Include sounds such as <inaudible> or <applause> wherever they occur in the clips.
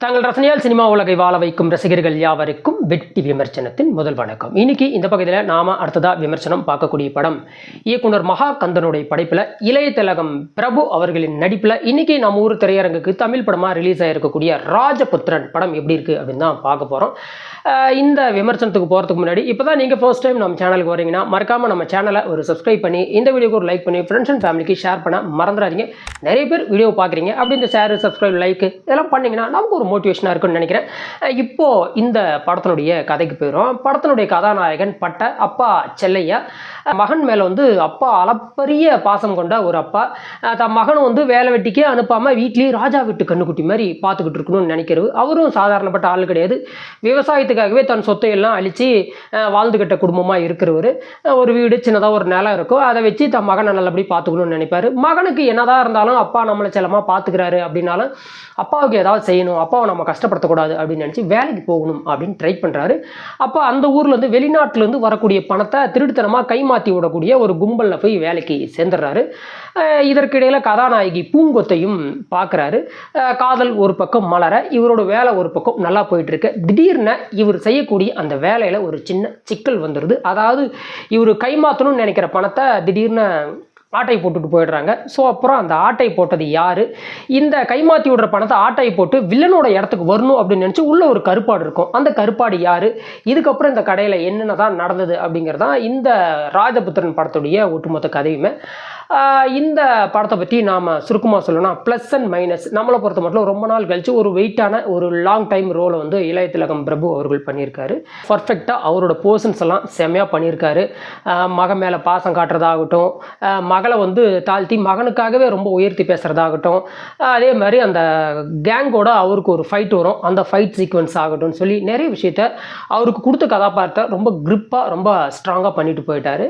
தங்கள் ரசனையால் சினிமா உலகை வாழ வைக்கும் ரசிகர்கள் யாவருக்கும் வெட்டி விமர்சனத்தின் முதல் வணக்கம். இன்னைக்கு இந்த பகுதியில் நாம அடுத்ததா விமர்சனம் பார்க்கக்கூடிய படம் இயக்குனர் மகாகந்தனுடைய படைப்பில் இளைய திலகம் பிரபு அவர்களின் நடிப்பில் இன்னைக்கு நம்ம ஊர் திரையரங்குக்கு தமிழ் படமாக ரிலீஸ் ஆகிருக்கக்கூடிய ராஜபுத்திரன் படம் எப்படி இருக்கு அப்படின்னு தான் பார்க்க போகிறோம் இந்த விமர்சனத்துக்கு போகிறதுக்கு முன்னாடி இப்போ தான் நீங்கள் ஃபர்ஸ்ட் டைம் நம்ம சேனலுக்கு வரீங்கன்னா மறக்காமல் நம்ம சேனலை ஒரு சப்ஸ்கிரைப் பண்ணி இந்த வீடியோக்கு ஒரு லைக் பண்ணி ஃப்ரெண்ட்ஸ் அண்ட் ஃபேமிலிக்கு ஷேர் பண்ண மறந்துடாதீங்க. நிறைய பேர் வீடியோ பார்க்குறீங்க. அப்படி இந்த ஷேர் சப்ஸ்கிரைப் லைக் இதெல்லாம் பண்ணிங்கன்னா நமக்கு ஒரு மோட்டிவேஷனாக இருக்கும்னு நினைக்கிறேன். இப்போது இந்த படத்தில் படத்தினுடைய கதைக்கு போயிடும் படத்தினுடைய கதாநாயகன் பட்ட அப்பா செல்லையா. மகன் மேலே வந்து அப்பா அளப்பரிய பாசம் கொண்ட ஒரு அப்பா. தன் மகனும் வந்து வேலை வெட்டிக்கே அனுப்பாமல் வீட்லேயே ராஜா வீட்டு கண்ணுக்குட்டி மாதிரி பார்த்துக்கிட்டு இருக்கணும்னு நினைக்கிறது. அவரும் சாதாரணப்பட்ட ஆள் கிடையாது. விவசாயத்துக்காகவே தன் சொத்தை எல்லாம் அழித்து வாழ்ந்துக்கிட்ட குடும்பமாக இருக்கிறவர். ஒரு வீடு சின்னதாக ஒரு நிலம் இருக்கும். அதை வச்சு தன் மகனை நல்லபடி பார்த்துக்கணும்னு நினைப்பாரு. மகனுக்கு என்னதான் இருந்தாலும் அப்பா நம்மளை செல்லமாக பார்த்துக்கிறாரு அப்படின்னாலும் அப்பாவுக்கு ஏதாவது செய்யணும். அப்பாவை நம்ம கஷ்டப்படுத்தக்கூடாது அப்படின்னு நினச்சி வேலைக்கு போகணும் அப்படின்னு ட்ரை பண்ணுறாரு அப்போ அந்த ஊர்லேருந்து வெளிநாட்டிலேருந்து வரக்கூடிய பணத்தை திருட்டுத்தனமாக கைமாற்றி விடக்கூடிய ஒரு கும்பலில் போய் வேலைக்கு சேர்ந்துடுறாரு. இதற்கிடையில் கதாநாயகி பூங்கொத்தையும் பார்க்குறாரு காதல் ஒரு பக்கம் மலர இவரோட வேலை ஒரு பக்கம் நல்லா போயிட்டுருக்கு. திடீர்னு இவர் செய்யக்கூடிய அந்த வேலையில் ஒரு சின்ன சிக்கல் வந்துடுது அதாவது இவர் கைமாற்றணும்னு நினைக்கிற பணத்தை திடீர்னு ஆட்டை போட்டுட்டு போயிடுறாங்க. ஸோ அப்புறம் அந்த ஆட்டை போட்டது யார்? இந்த கைமாற்றி விடுற பணத்தை ஆட்டை போட்டு வில்லனோட இடத்துக்கு வரணும் அப்படின்னு நினச்சி உள்ளே ஒரு கருப்பாடு இருக்கும். அந்த கருப்பாடு யார்? இதுக்கப்புறம் இந்த கடையில் என்னென்ன தான் நடந்தது அப்படிங்கிறது தான் இந்த ராஜபுத்திரன் படத்துடைய ஒட்டுமொத்த கதையுமே. இந்த படத்தை பற்றி நாம் சுருக்கமாக சொல்லணும்னா ப்ளஸ் அண்ட் மைனஸ் நம்மளை பொறுத்த மட்டும் ரொம்ப நாள் கழித்து ஒரு வெயிட்டான ஒரு லாங் டைம் ரோலை வந்து இளைய திலகம் பிரபு அவர்கள் பண்ணியிருக்காரு. பர்ஃபெக்டாக அவரோட போர்ஷன்ஸ் எல்லாம் செம்மையாக பண்ணியிருக்காரு. மக மகன் மேலே பாசம் காட்டுறதாகட்டும் மக மகளை வந்து தாழ்த்தி மகனுக்காகவே ரொம்ப உயர்த்தி பேசுகிறதாகட்டும் அதே மாதிரி அந்த கேங்கோட அவருக்கு ஒரு ஃபைட் வரும். அந்த ஃபைட் சீக்வன்ஸ் ஆகட்டும் சொல்லி நிறைய விஷயத்த அவருக்கு கொடுத்த கதாபாத்திரத்தை ரொம்ப க்ரிப்பாக ரொம்ப ஸ்ட்ராங்காக பண்ணிட்டு போயிட்டார்.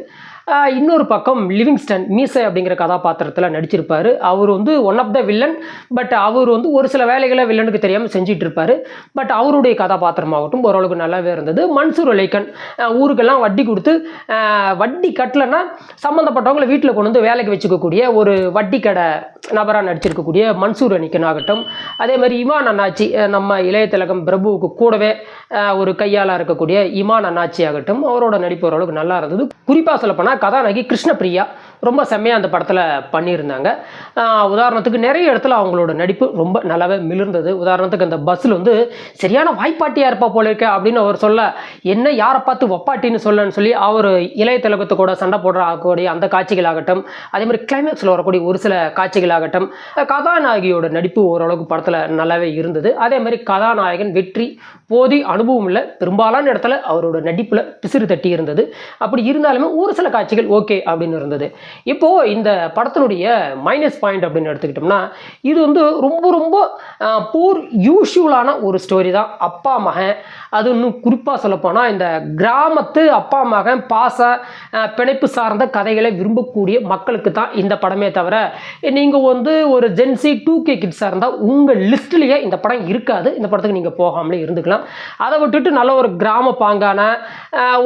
இன்னொரு பக்கம் லிவிங்ஸ்டன் மீசை அப்படிங்கிற கதாபாத்திரத்தில் நடிச்சிருப்பார். அவர் வந்து one of the villain but அவர் வந்து ஒரு சில வேலைகளை வில்லனுக்கு தெரியாமல் செஞ்சுட்டு இருப்பார் பட் அவருடைய கதாபாத்திரமாகட்டும் ஓரளவுக்கு நல்லாவே இருந்தது. மன்சூர் அலைக்கன் ஊருக்கெல்லாம் வட்டி கொடுத்து வட்டி கட்டலைன்னா சம்மந்தப்பட்டவங்களை வீட்டில் கொண்டு வந்து வேலைக்கு வச்சுக்கக்கூடிய ஒரு வட்டி கடை நபராக நடிச்சிருக்கக்கூடிய மன்சூர் அணிக்கன் ஆகட்டும். அதே மாதிரி இமான் அண்ணாச்சி நம்ம இளைய திலகம் பிரபுவுக்கு கூடவே ஒரு கையாளாக இருக்கக்கூடிய இமான் அண்ணாச்சி ஆகட்டும். அவரோட நடிப்பு ஓரளவுக்கு நல்லா இருந்தது. குறிப்பாக சொல்லப்போனால் கதாநாயகி கிருஷ்ணபிரியா ரொம்ப செம்மையாக அந்த படத்தில் பண்ணியிருந்தாங்க. உதாரணத்துக்கு நிறைய இடத்துல அவங்களோட நடிப்பு ரொம்ப நல்லாவே மிளிர்ந்தது. உதாரணத்துக்கு அந்த பஸ்ஸில் வந்து சரியான வாய்ப்பாட்டியாக இருப்பா போல இருக்க அப்படின்னு அவர் சொல்ல என்ன யாரை பார்த்து ஒப்பாட்டின்னு சொல்லன்னு சொல்லி அவர் இளைய திலகத்து கூட சண்டை போடுற ஆகக்கூடிய அந்த காட்சிகளாகட்டும் அதே மாதிரி கிளைமேக்ஸில் வரக்கூடிய ஒரு சில காட்சிகளாகட்டும் கதாநாயகியோட நடிப்பு ஓரளவுக்கு படத்தில் நல்லாவே இருந்தது. அதே மாதிரி கதாநாயகன் வெற்றி போதி அனுபவம் இல்லை. பெரும்பாலான இடத்துல அவரோட நடிப்பில் பிசிறு தட்டி இருந்தது அப்படி இருந்தாலுமே ஒரு சில காட்சி காட்சிகள் ஓகே அப்படின்னு இருந்தது. இப்போ இந்த படத்தினுடைய மைனஸ் பாயிண்ட் அப்படின்னு எடுத்துக்கிட்டோம்னா இது வந்து ரொம்ப ரொம்ப பூர் யூஷுவலான ஒரு ஸ்டோரி தான். அப்பா மகன் அது இன்னும் குறிப்பாக சொல்லப்போனால் இந்த கிராமத்து அப்பா மகன் பாச பிணைப்பு சார்ந்த கதைகளை விரும்பக்கூடிய மக்களுக்கு தான் இந்த படமே தவிர நீங்கள் வந்து ஒரு ஜென்சி டூ கே கிட்ஸாக இருந்தால் உங்கள் லிஸ்ட்லேயே இந்த படம் இருக்காது. இந்த படத்துக்கு நீங்கள் போகாமலே இருந்துக்கலாம். அதை விட்டுட்டு நல்ல ஒரு கிராம பாங்கான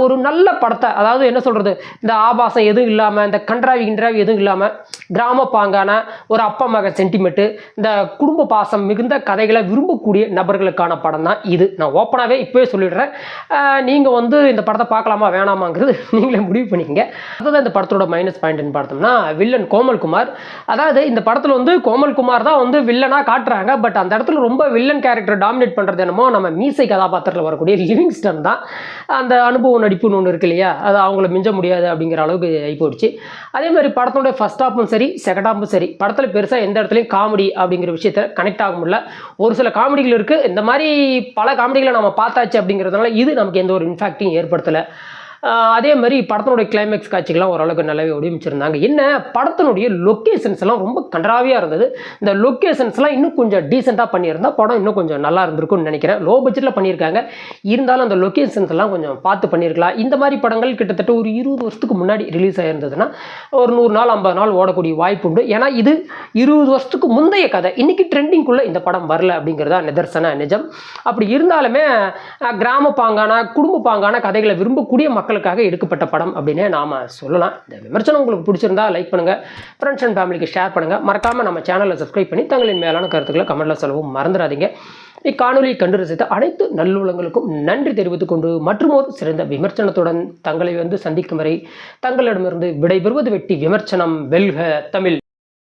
ஒரு நல்ல படத்தை அதாவது என்ன சொல்கிறது இந்த ஆபாசம் எதுவும் இல்லாமல் இந்த கன்றாவி கின்றாவி எதுவும் இல்லாமல் கிராம பாங்கான ஒரு அப்பா மகன் சென்டிமெண்ட்டு இந்த குடும்ப பாசம் மிகுந்த கதைகளை விரும்பக்கூடிய நபர்களுக்கான படம் தான் இது. நான் ஓப்பனாகவே இப்போவே சொல்லிடுறேன். நீங்கள் வந்து இந்த படத்தை பார்க்கலாமா வேணாமாங்கிறது <laughs> நீங்களே முடிவு பண்ணிக்கங்க. அதுதான் இந்த படத்தோட மைனஸ் பாயிண்ட்னு பார்த்தோம்னா வில்லன் கோமல்குமார் அதாவது இந்த படத்தில் வந்து கோமல்குமார் தான் வந்து வில்லனாக காட்டுறாங்க. பட் அந்த இடத்துல ரொம்ப வில்லன் கேரக்டர் டாமினேட் பண்ணுறது என்னமோ நம்ம மீசை கதாபாத்திரத்தில் வரக்கூடிய லிவிங்ஸ்டன் தான். அந்த அனுபவ நடிப்புன்னு ஒன்று இருக்கு இல்லையா? அது அவங்கள மிஞ்ச முடியாது அப்படிங்கிற அளவுக்கு ஆகி போயிடுச்சு. அதே மாதிரி படத்தோட ஃபர்ஸ்ட் ஹாப்பும் சரி செகண்ட் ஹாப்பும் சரி படத்தில் பெருசாக எந்த இடத்துலையும் காமெடி அப்படிங்கிற விஷயத்த கனெக்ட் ஆக முடியல. ஒரு சில காமெடிகள் இருக்குது இந்த மாதிரி பல காமெடிகளை நம்ம பார்த்தாச்சு அப்படிங்கிறதுனால இது நமக்கு எந்த ஒரு இன்ஃபேக்டையும் ஏற்படுத்தலை. அதே மாதிரி படத்தினுடைய கிளைமேக்ஸ் காட்சிகள்லாம் ஓரளவுக்கு நல்லாவே ஒடிமிச்சிருந்தாங்க என்ன படத்தினுடைய லொக்கேஷன்ஸ் எல்லாம் ரொம்ப கன்றாவியாக இருந்தது. இந்த லொக்கேஷன்ஸ்லாம் இன்னும் கொஞ்சம் டீசெண்டாக பண்ணியிருந்தால் படம் இன்னும் கொஞ்சம் நல்லா இருந்திருக்கும்னு நினைக்கிறேன். லோ பட்ஜெட்டில் பண்ணியிருக்காங்க. இருந்தாலும் அந்த லொக்கேஷன்ஸ் எல்லாம் கொஞ்சம் பார்த்து பண்ணியிருக்கலாம். இந்த மாதிரி படங்கள் கிட்டத்தட்ட ஒரு இருபது வருஷத்துக்கு முன்னாடி ரிலீஸ் ஆகிருந்ததுன்னா ஒரு நூறு நாள் ஐம்பது நாள் ஓடக்கூடிய வாய்ப்பு உண்டு. ஏன்னா இது இருபது வருஷத்துக்கு முந்தைய கதை. இன்னைக்கு ட்ரெண்டிங்குள்ளே இந்த படம் வரல அப்படிங்கிறதா நிதர்சன நிஜம். அப்படி இருந்தாலுமே கிராம பாங்கான குடும்ப பாங்கான கதைகளை விரும்பக்கூடிய மக்கள் மக்களுக்காக எடுக்கப்பட்ட படம் அப்படின்னு நாம் சொல்லலாம். இந்த விமர்சனம் உங்களுக்கு பிடிச்சிருந்தா லைக் பண்ணுங்கள் ஃப்ரெண்ட்ஸ் அண்ட் ஃபேமிலிக்கு ஷேர் பண்ணுங்கள் மறக்காமல் நம்ம சேனலை சப்ஸ்கிரைப் பண்ணி தங்களின் மேலான கருத்துக்களை கமெண்ட்டில் சொல்லவும் மறந்துடாதீங்க. இக்காணொலியை கண்டு ரசித்த அனைத்து நல்லுள்ளங்களுக்கும் நன்றி தெரிவித்துக் கொண்டு மற்றும் ஒரு சிறந்த விமர்சனத்துடன் தங்களை வந்து சந்திக்கும் வரை தங்களிடமிருந்து விடைபெறுவது வெட்டி விமர்சனம் வெல்க தமிழ்.